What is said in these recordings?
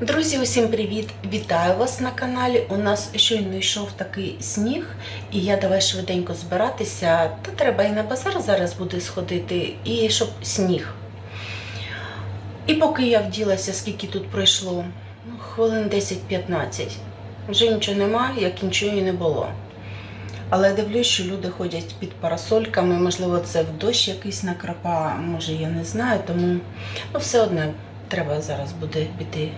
Друзі, усім привіт! Вітаю вас на каналі. У нас щойно йшов такий сніг, і я давай швиденько збиратися. Та треба і на базар зараз буде сходити, і щоб сніг. І поки я вділася, скільки тут пройшло, ну, хвилин 10-15. Вже нічого нема, як нічого і не було. Але я дивлюсь, що люди ходять під парасольками, можливо, це в дощ якийсь накрапа, може я не знаю, тому ну, все одно треба зараз буде піти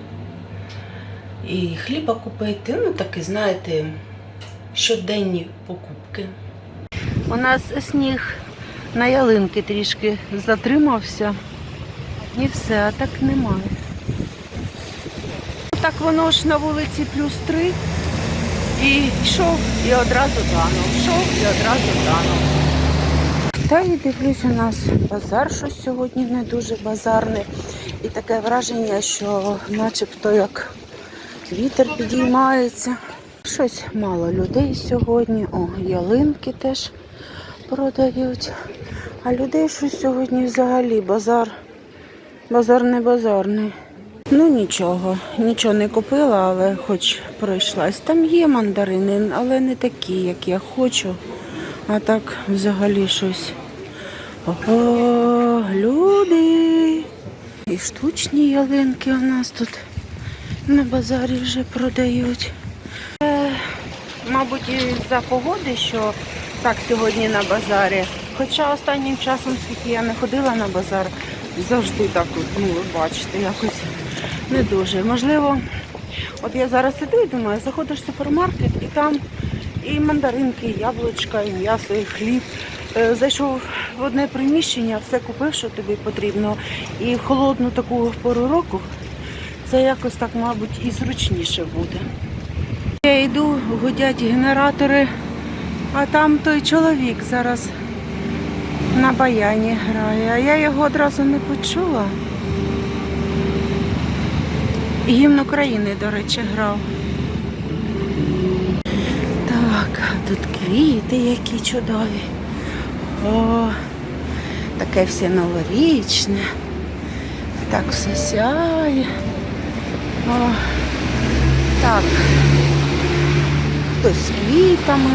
і хліба купити. Ну, такі, знаєте, щоденні покупки. У нас сніг на ялинки трішки затримався. І все, а так немає. Так воно ж на вулиці плюс три. І йшов і одразу танув. Йшов і одразу танув. Та і дивлюсь, у нас базар щось сьогодні не дуже базарний. І таке враження, що начебто як вітер підіймається. Щось мало людей сьогодні. О, ялинки теж продають. А людей щось сьогодні взагалі базар. Базар не базарний. Ну нічого, нічого не купила, але хоч пройшлась. Там є мандарини, але не такі, як я хочу. А так взагалі щось. Ого, люди. І штучні ялинки у нас тут на базарі вже продають. Е, мабуть, із-за погоди, що так сьогодні на базарі. Хоча останнім часом, скільки я не ходила на базар, завжди так, ну, бачите, якось не дуже. Можливо, от я зараз іду і думаю, заходиш в супермаркет і там і мандаринки, і яблучка, і м'ясо, і хліб. Е, Зайшов в одне приміщення, все купив, що тобі потрібно. І в холодну таку пору року це якось так, мабуть, і зручніше буде. Я йду, гудять генератори, а там той чоловік зараз на баяні грає, а я його одразу не почула. Гімн України, до речі, грав. Так, тут квіти які чудові. О, таке все новорічне. Так все сяє. О, так. Хтось з квітами.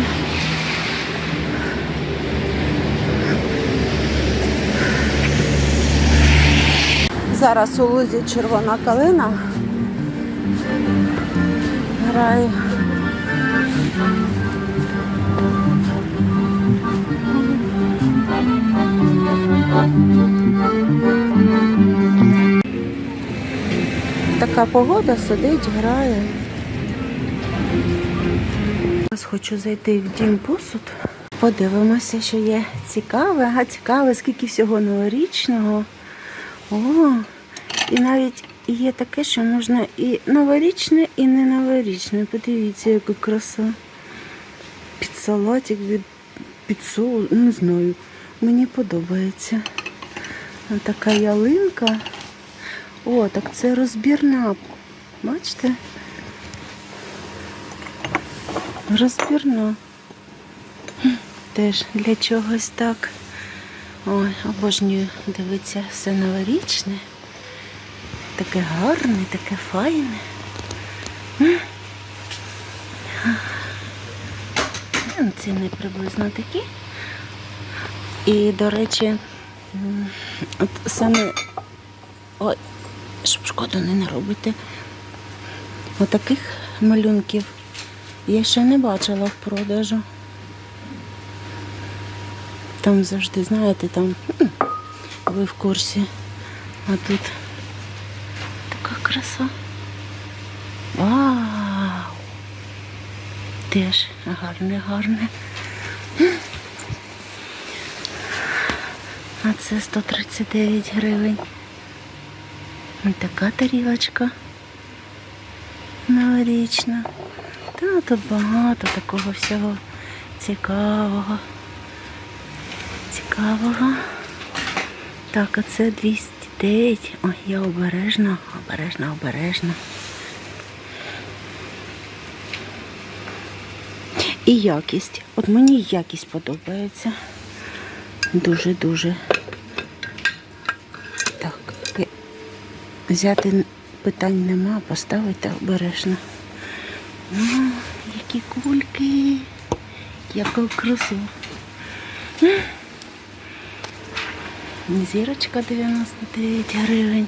Зараз у лузі червона калина грає. Така погода сидить, грає. Зараз хочу зайти в дім посуд. Подивимося, що є цікаве, а цікаве, скільки всього новорічного. О, і навіть є таке, що можна і новорічне, і не новорічне. Подивіться, яка краса. Під салатик, від, під соус, не знаю. Мені подобається. Ось така ялинка. О, так це розбірна. Бачите? Розбірна. Теж для чогось так. Ой, обожнюю дивитися все новорічне. Таке гарне, таке файне. Ціни приблизно такі. І, до речі, от саме ой, щоб шкоду не наробити. Отаких малюнків я ще не бачила в продажу. Там завжди, знаєте, там ви в курсі. А тут така краса. Вау! Теж гарне, гарне. А це 139 гривень. Ось така тарілочка новорічна. Та тут багато такого всього цікавого. Цікавого. Так, а це 209. Ой, я обережна, обережна, обережна. І якість. От мені якість подобається. Дуже-дуже. Так, взяти питань нема, поставити обережно. О, які кульки, яку красу. Зірочка 99 гривень.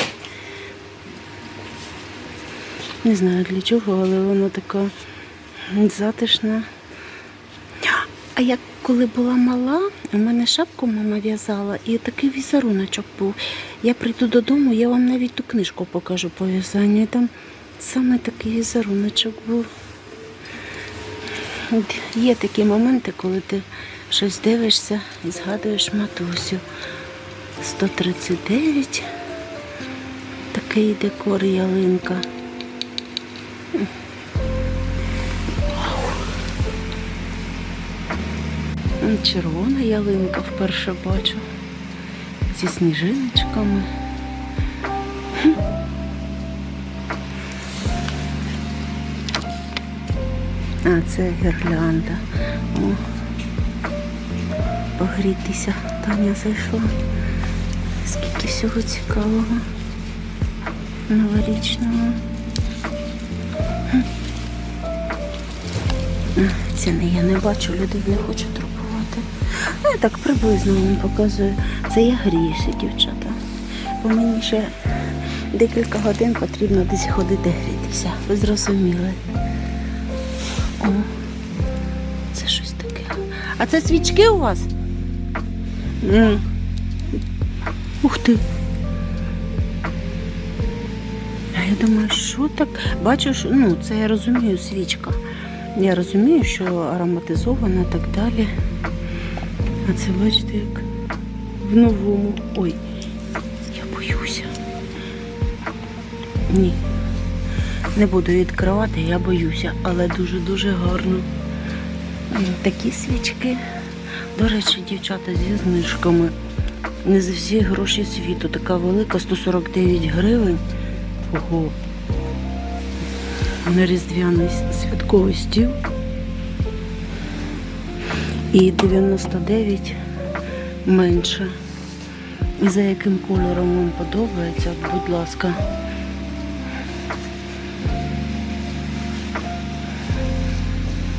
Не знаю для чого, але воно така затишна. А я коли була мала, у мене шапку мама в'язала і такий візеруночок був. Я прийду додому, я вам навіть ту книжку покажу по в'язанню. Там саме такий візеруночок був. От Є такі моменти, коли ти щось дивишся і згадуєш матусю. 139. Такий декор ялинка. Червона ялинка вперше бачу. Зі сніжиночками. А, це гірлянда. О. Погрітися. Таня зайшла. Скільки всього цікавого. Новорічного. Ціни я не бачу, людей не хочу. Ну, я так приблизно вам показую. Це я гріюся, дівчата. Бо мені ще декілька годин потрібно десь ходити грітися. Ви зрозуміли. О, це щось таке. А це свічки у вас? Ух ти. Я думаю, що так? Бачу, що ну, це я розумію, свічка. Я розумію, що ароматизована і так далі. А це бачите, як в новому. Ой, я боюся. Ні. Не буду відкривати, я боюся, але дуже-дуже гарно. Такі свічки. До речі, дівчата зі знижками. Не за всі гроші світу. Така велика, 149 гривень. Ого. На різдвяний святковий стіл. І 99 менше. І за яким кольором вам подобається, будь ласка.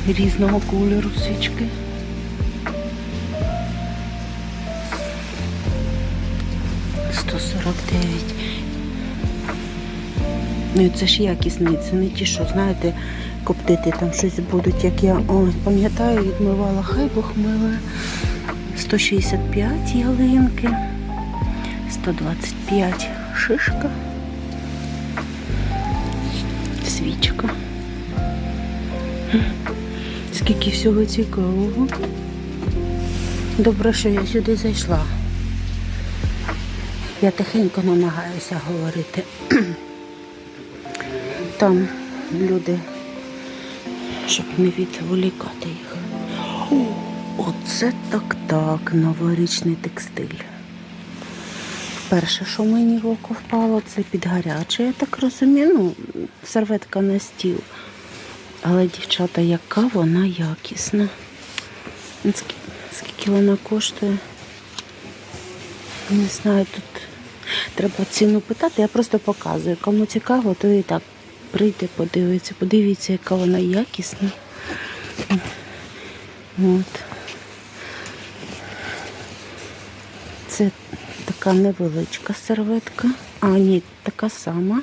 Різного кольору свічки. Сто сорок дев'ять. Ну це ж якісний, це не ті, що, знаєте, коптити там щось будуть, як я пам'ятаю, відмивала, хай Бог милує. 165 ялинки, 125 шишка, свічка. Скільки всього цікавого. Добре, що я сюди зайшла. Я тихенько намагаюся говорити. Там люди, щоб не відволікати їх. Оце так так, новорічний текстиль. Перше, що мені в око впало, це підгаряче, я так розумію, ну, серветка на стіл. Але, дівчата, яка вона якісна. Скільки вона коштує? Не знаю, тут треба ціну питати, я просто показую. Кому цікаво, то і так прийде, подивиться. Подивіться, яка вона якісна. От. Це така невеличка серветка. А, ні, така сама.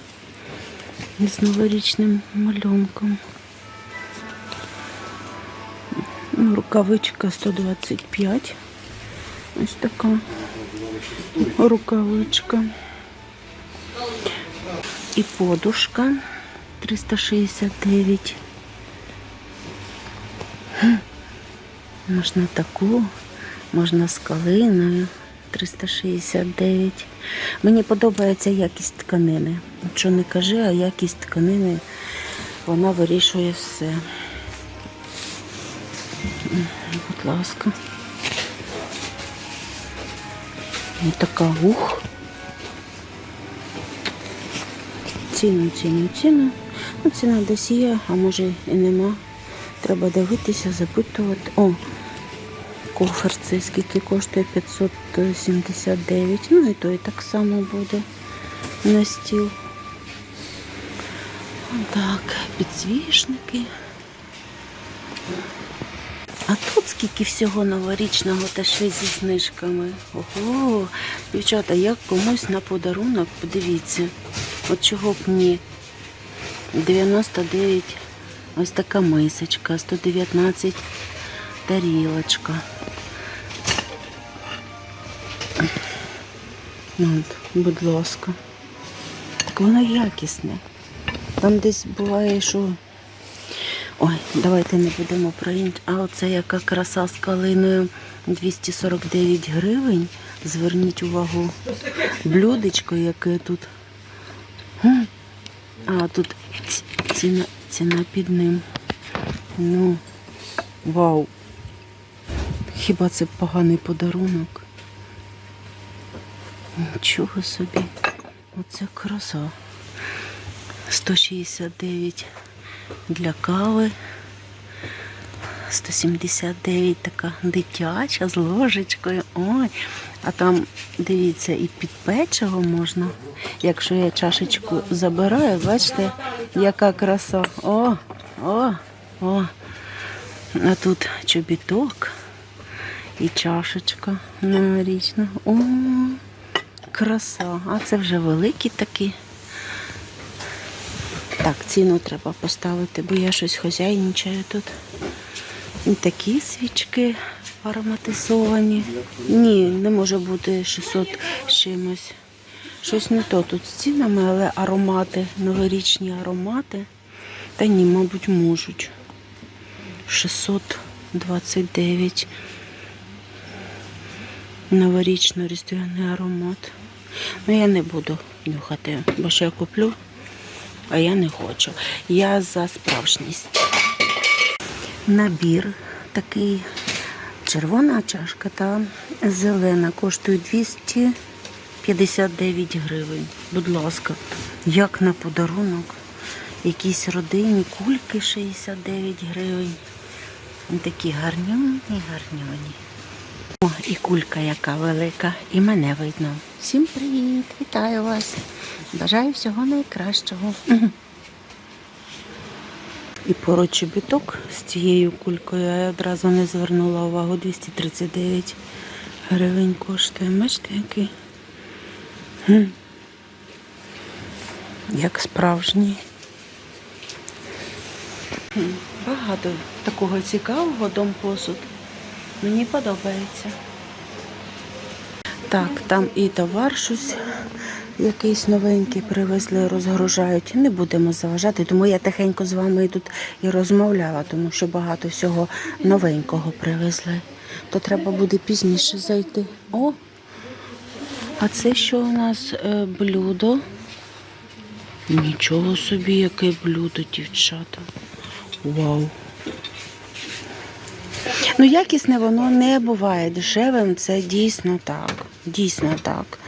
З новорічним малюнком. Ну, Рукавичка 125. Ось така рукавичка. І подушка 369. Можна таку, можна з калиною 369. Мені подобається якість тканини. Що не кажи, а якість тканини вона вирішує все. Будь ласка. Ось така ух. Ціну, ціну, ціну. Ну, ціна десь є, а може і нема. Треба дивитися, запитувати. О, кофер цей скільки коштує 579. Ну і той так само буде на стіл. Так, підсвічники. А тут скільки всього новорічного та ще зі знижками. Ого, дівчата, як комусь на подарунок, подивіться. От чого б ні. 99 ось така мисочка, 119 тарілочка. От, будь ласка. Так воно якісне. Там десь буває, що. Ой, давайте не будемо про інше. А оце яка краса з калиною 249 гривень. Зверніть увагу. Блюдечко, яке тут. А тут ціна, ціна під ним. Ну, вау. Хіба це поганий подарунок? Нічого собі. Оце краса. 169 для кави. 179 така дитяча з ложечкою. Ой, а там, дивіться, і під печиво можна. Якщо я чашечку забираю, бачите, яка краса. О, о, о. А тут чобіток і чашечка новорічна. О, краса. А це вже великі такі. Так, ціну треба поставити, бо я щось хозяйничаю тут. І такі свічки ароматизовані. Ні, не може бути 600 чимось. Щось не то тут з цінами, але аромати, новорічні аромати. Та ні, мабуть, можуть. 629. Новорічно-різдвяний аромат. Ну я не буду нюхати, бо що я куплю а я не хочу. Я за справжність. Набір такий червона чашка та зелена коштує 259 гривень. Будь ласка, як на подарунок. Якісь родинні кульки 69 гривень. Такі гарнюні, гарнюні. О, і кулька яка велика, і мене видно. Всім привіт! Вітаю вас! Бажаю всього найкращого. І поруч чобіток з цією кулькою я одразу не звернула увагу. 239 гривень коштує. Бачите, який? Як справжній. Багато такого цікавого дом посуд. Мені подобається. Так, там і товар щось якийсь новенький привезли, розгружають. Не будемо заважати, тому я тихенько з вами тут і розмовляла, тому що багато всього новенького привезли. То треба буде пізніше зайти. О! А це що у нас е, блюдо? Нічого собі, яке блюдо, дівчата. Вау! Ну, якісне воно не буває дешевим, це дійсно так. Дійсно так.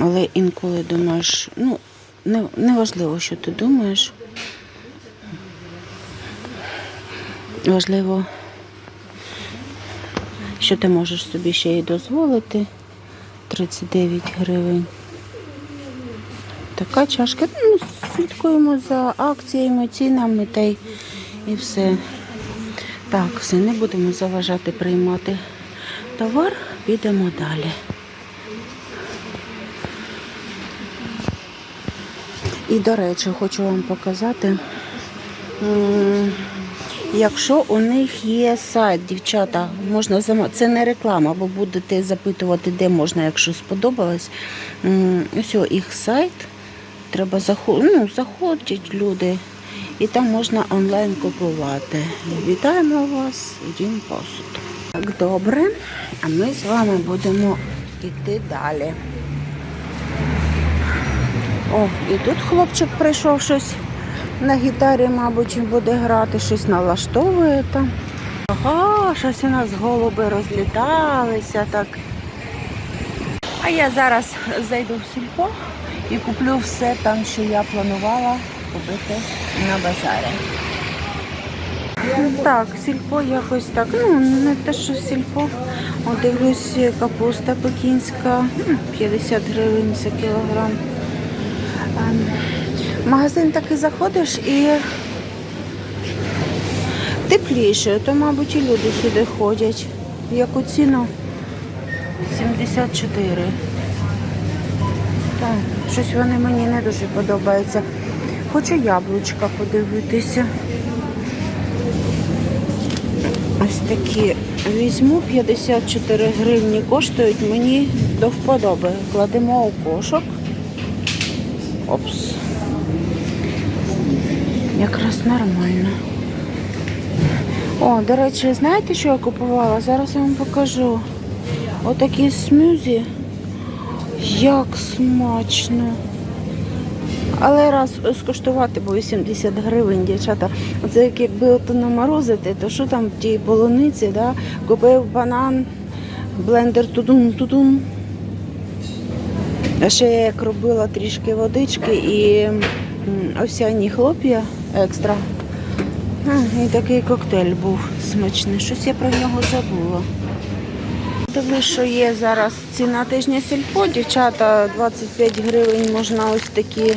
Але інколи думаєш, ну, не, не важливо, що ти думаєш. Важливо, що ти можеш собі ще й дозволити. 39 гривень. Така чашка. Ну, слідкуємо за акціями, цінами та й і все. Так, все, не будемо заважати приймати товар, підемо далі. І, до речі, хочу вам показати, якщо у них є сайт, дівчата, можна зама... це не реклама, бо будете запитувати, де можна, якщо сподобалось. Ось їх сайт. Треба заходити, ну, заходять люди, і там можна онлайн купувати. Вітаємо вас, Дім посуд. Так, добре. А ми з вами будемо йти далі. О, і тут хлопчик прийшов щось на гітарі, мабуть, буде грати, щось налаштовує там. Ага, щось у нас голуби розліталися так. А я зараз зайду в сільпо і куплю все там, що я планувала купити на базарі. Так, сільпо якось так. Ну, не те, що сільпо. О, дивлюсь, капуста пекінська, 50 гривень за кілограм. В магазин таки заходиш і тепліше, то, мабуть, і люди сюди ходять. Яку ціну? 74. Так, щось вони мені не дуже подобаються. Хочу яблучка подивитися. Ось такі візьму 54 гривні, коштують мені до вподоби. Кладемо у кошок. Опс. Якраз нормально. О, до речі, знаєте, що я купувала? Зараз я вам покажу. Отакі смюзі. Як смачно. Але раз скуштувати, бо 80 гривень, дівчата. Це як якби ото наморозити, то що там в тій полуниці, да? купив банан, блендер тудум-тудум. Ще я як робила трішки водички і м, овсяні хлоп'я екстра. І такий коктейль був смачний. Щось я про нього забула. Дивлюсь, що є зараз ціна тижня сільпо. Дівчата 25 гривень можна ось такі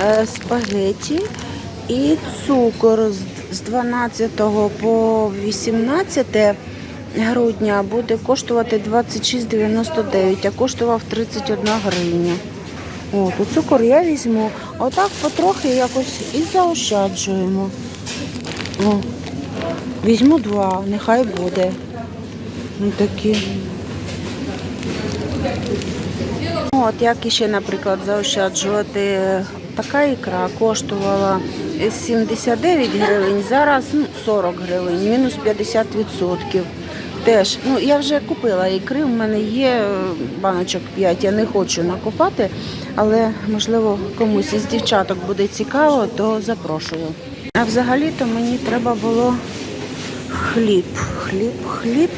е, спагеті. І цукор з 12 по 18 грудня буде коштувати 26,99, а коштував 31 гривня. О, то цукор я візьму. Отак потрохи якось і заощаджуємо. О, візьму два, нехай буде. Ну, такі. От як іще, наприклад, заощаджувати. Така ікра коштувала 79 гривень, зараз ну, 40 гривень, мінус 50%. Теж, ну я вже купила ікри, в мене є е, баночок 5, я не хочу накопати, але можливо комусь із дівчаток буде цікаво, то запрошую. А взагалі-то мені треба було хліб, хліб, хліб.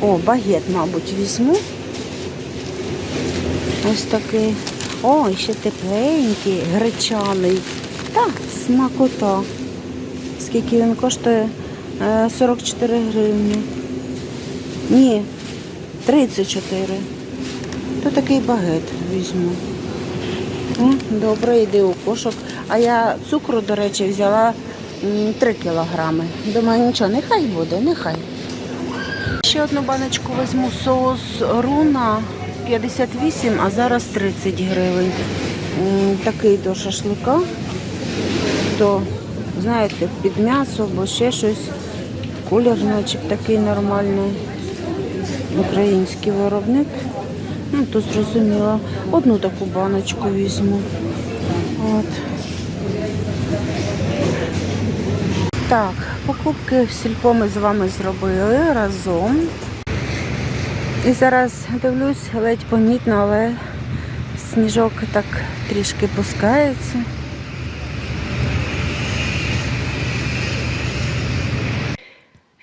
О, багет, мабуть, візьму. Ось такий. О, ще тепленький, гречаний. Та, смакота. Скільки він коштує? Е, 44 гривні. Ні, 34. То такий багет візьму. Добре, йди у кошок. А я цукру, до речі, взяла 3 кілограми. Думаю, нічого, нехай буде, нехай. Ще одну баночку візьму соус руна 58, а зараз 30 гривень. Такий до шашлика. То, знаєте, під м'ясо або ще щось. Колір, наче такий нормальний. Український виробник. Ну, то зрозуміло. Одну таку баночку візьму. От. Так, покупки в сільпо ми з вами зробили разом. І зараз дивлюсь, ледь помітно, але сніжок так трішки пускається.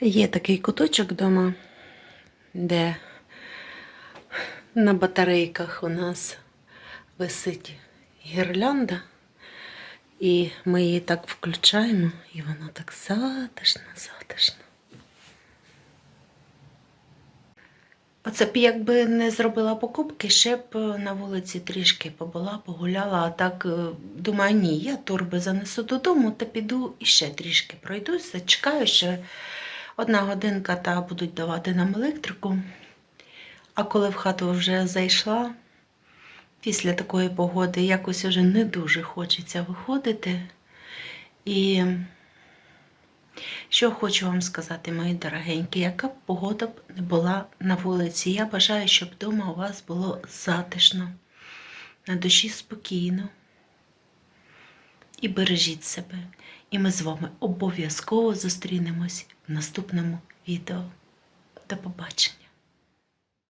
Є такий куточок вдома, де на батарейках у нас висить гірлянда. І ми її так включаємо, і воно так затишно, затишно. Оце б якби не зробила покупки, ще б на вулиці трішки побула, погуляла, а так е, думаю, ні, я торби занесу додому та піду і ще трішки пройдусь, зачекаю ще одна годинка та будуть давати нам електрику. А коли в хату вже зайшла, після такої погоди якось уже не дуже хочеться виходити. І що хочу вам сказати, мої дорогенькі, яка б погода б не була на вулиці. Я бажаю, щоб вдома у вас було затишно, на душі спокійно. І бережіть себе. І ми з вами обов'язково зустрінемось в наступному відео. До побачення!